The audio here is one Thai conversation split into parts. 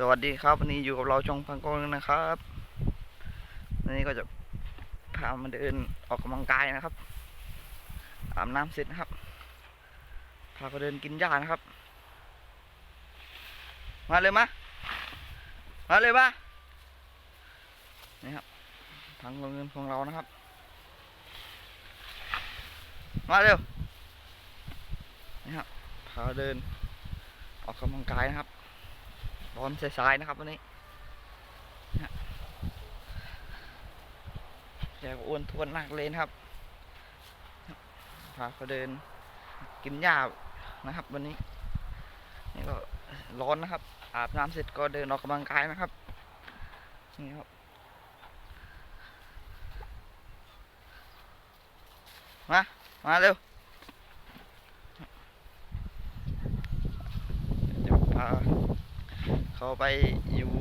สวัสดีครับวันนี้อยู่กับเราจงพังกงนะครับวันนี้ก็จะพามาเดินออกกำลังกายนะครับอาบน้ำเสร็จนะครับพาเขาเดินกินหญ้านะครับ มาเลยมามาเลยมานี่ครับทางโรงเรียนของเรานะครับ มาเร็วนี่ครับพาเดินออกกำลังกายนะครับ ร้อนสายๆนะครับวันนี้แกอ้วนทวนมากเลยนะครับพาเขาเดินกินหญ้านะครับ วันนี้ นี่ก็ร้อนนะครับ อาบน้ำเสร็จก็เดินออกกำลังกายนะครับ นี่ครับ มา มาเร็วเดี๋ยวพา เขาไปอยู่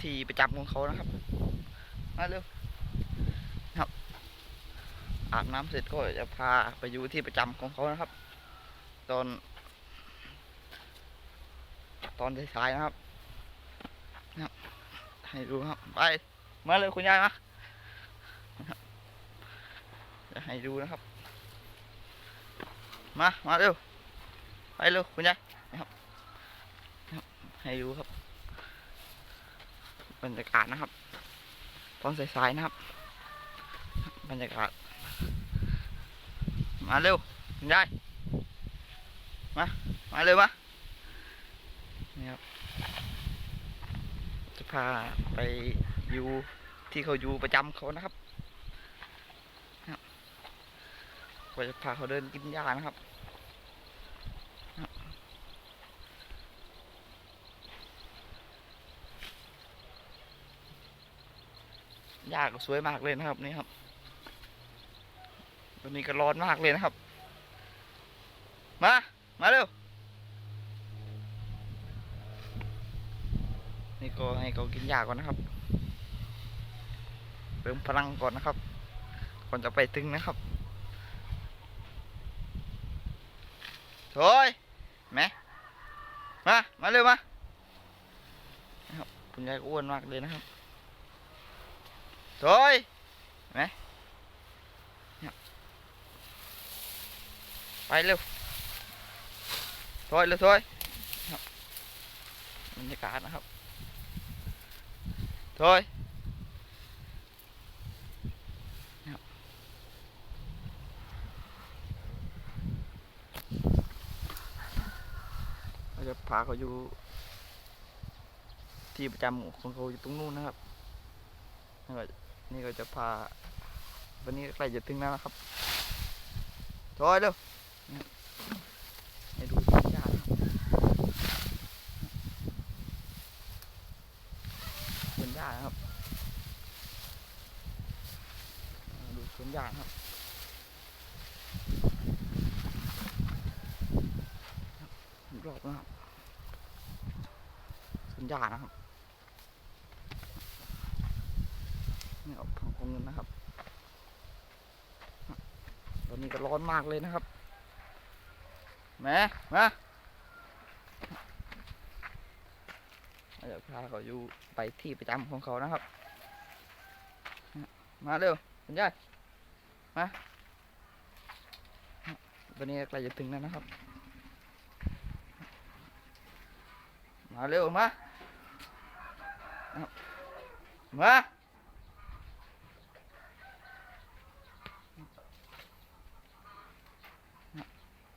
ที่ประจำของเขานะครับ มาเร็วครับ อาบน้ำเสร็จก็จะพาไปอยู่ที่ประจำของเขานะครับ ตอน ตอนสายๆนะครับนะครับให้ดูครับ ไป มาเลยคุณยายมานะจะให้ดูนะครับ มา มาเร็ว เร็วคุณยายนะครับ ให้ดูครับบรรยากาศนะครับ ตอนสายๆนะครับ บรรยากาศ มาเร็วคุณยายมา มาเร็วมานี่ครับ จะพาไปอยู่ที่เขาอยู่ประจำเขานะครับนะครับก็จะพาเขาเดินกินหญ้านะครับ หญ้าก็สวยมากเลยนะครับนี่ครับตัวนี้ก็ร้อนมากเลยนะครับ มา มาเร็ว นี่ก็ให้เขากินหญ้าก่อนนะครับเติมพลังก่อนนะครับ ก่อนจะไปถึงนะครับโถยแหมมา มาเร็วมา นะครับคุณยายก็อ้วนมากเลยนะครับ โถยแหมเนี่ยไปเร็วโถยเร็วโถยบรรยากาศนะครับโถยเราจะพาเขาอยู่ที่ประจำของเขาอยู่ตรงนู้นนะครับ นี่ก็จะพา วันนี้ใกล้จะถึงแล้วครับถอยเร็วให้ดูต้นหญ้านะครับต้นหญ้านะครับ ดูต้นหญ้านะครับรอบนะครับสัญญานะครับ นี่เอาพังของเงินนะครับ ตอนนี้ก็ร้อนมากเลยนะครับแหมมาเดี๋ยวพาเขาอยู่ไปที่ประจำของเขานะครับ มาเร็วคุณยายมาตอนนี้ใกล้จะถึงแล้วนะครับ มาเร็วมา มา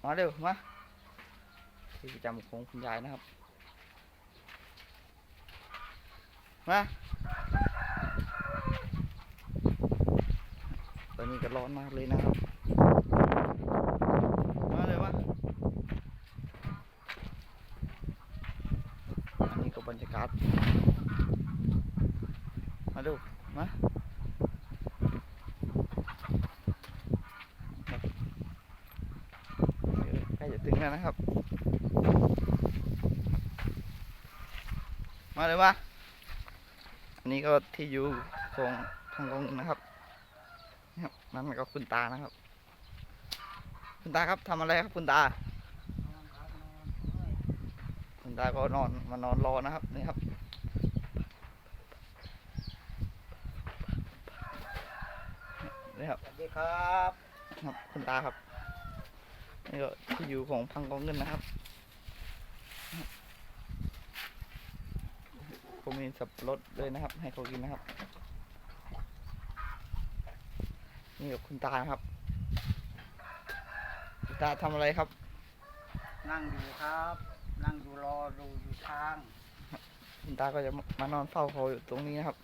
มาเร็วมาที่ประจำของคุณยายนะครับ มาตอนนี้ก็ร้อนมากเลยนะครับ มาเร็วมาอันนี้ก็บรรยากาศ มาดู มาครับใก ล้จะถึงแล้วนะครับ มาเลยมาอันนี้ก็ที่อยู่ของทางกองนะครับนี่ครับนั่นก็คุณตานะครับ คุณตาครับทำอะไรครับคุณตากคุณตาก็นอนมานอนรอนะครับนี่ครับนี่ครับสวัสดีครับ ครับ คุณตาครับ นี่ก็ที่อยู่ของพังกองเงินนะครับ ผมมีสับปะรดเลยนะครับ ให้เขากินนะครับ นี่กับคุณตานะครับ คุณตาทำอะไรครับ นั่งอยู่ครับ นั่งอยู่รอดูอยู่ทาง คุณตาก็จะมานอนเฝ้าเขาอยู่ตรงนี้นะครับ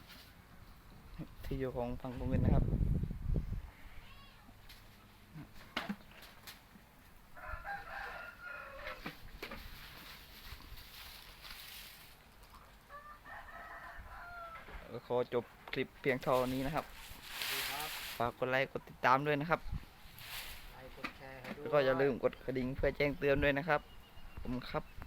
ที่อยู่ของพังกองเงินนะครับ ก็ขอจบคลิปเพียงเท่านี้นะครับสวัสดีครับ ฝากกดไลค์กดติดตามด้วยนะครับไลค์กดแชร์ให้ด้วยแล้วก็อย่าลืมกดกระดิ่งเพื่อแจ้งเตือนด้วยนะครับ ผมครับ